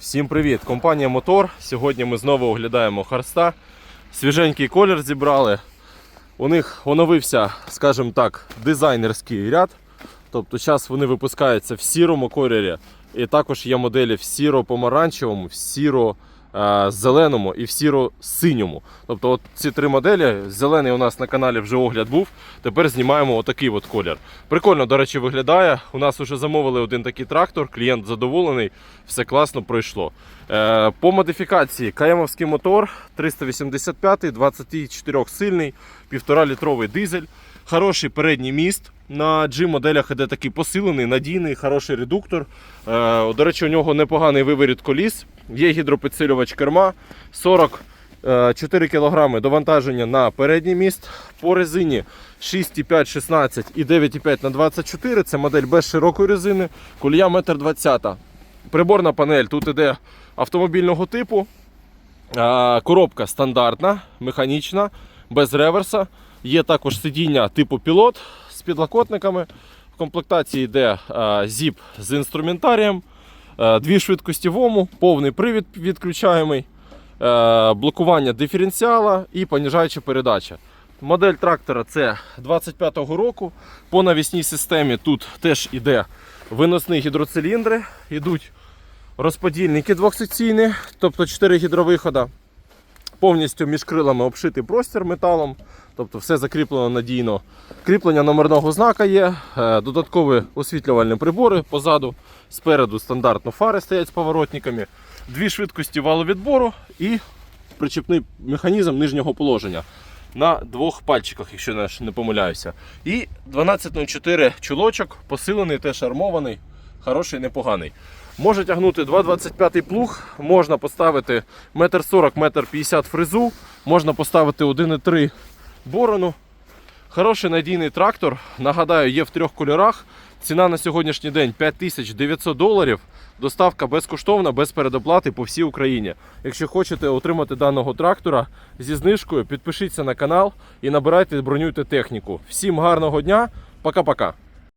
Всім привіт! Компанія Мотор. Сьогодні ми знову оглядаємо Харста. Свіженький колір зібрали. У них оновився, скажімо так, дизайнерський ряд. Тобто зараз вони випускаються в сірому кольорі. І також є моделі в сіро-помаранчевому, в сіро-зеленому і в сіро-синьому. Тобто от ці три моделі. Зелений у нас на каналі вже огляд був. Тепер знімаємо отакий от колір. Прикольно, до речі, виглядає. У нас вже замовили один такий трактор, клієнт задоволений, все класно пройшло. Е, по модифікації Каємовський мотор 385, 24 сильний, 1,5 літровий дизель. Хороший передній міст. На G-моделях іде такий посилений, надійний, хороший редуктор. Е, до речі, у нього непоганий виворіт коліс. Є гідропідсилювач керма. 44 кг довантаження на передній міст. По резині 6,5 16 і 9,5 на 24 Це модель без широкої резини. Колія 1,20 м. Приборна панель тут іде автомобільного типу. Коробка стандартна, механічна, без реверса. Є також сидіння типу пілот з підлокотниками. В комплектації йде зіп з інструментарієм, дві швидкості ВОМу, повний привід відключаємий, блокування диференціала і поніжаюча передача. Модель трактора це 25-го року. По навісній системі тут теж іде виносні гідроциліндри, йдуть розподільники двохсекційні, тобто 4 гідровихода. Повністю між крилами обшитий простір металом, тобто все закріплено надійно. Кріплення номерного знака є, е, додаткові освітлювальні прибори позаду, спереду стандартно фари стоять з поворотниками, дві швидкості валовідбору і причепний механізм нижнього положення на двох пальчиках, якщо не помиляюся. І 1204 чулочок, посилений, теж армований, хороший, непоганий. Може тягнути 2,25 плуг, можна поставити 1,40 м 50 фрезу, можна поставити 1,3 борону. Хороший надійний трактор. Нагадаю, є в трьох кольорах. Ціна на сьогоднішній день 5900 доларів. Доставка безкоштовна, без передоплати по всій Україні. Якщо хочете отримати даного трактора зі знижкою, підпишіться на канал і набирайте, бронюйте техніку. Всім гарного дня, пока-пока.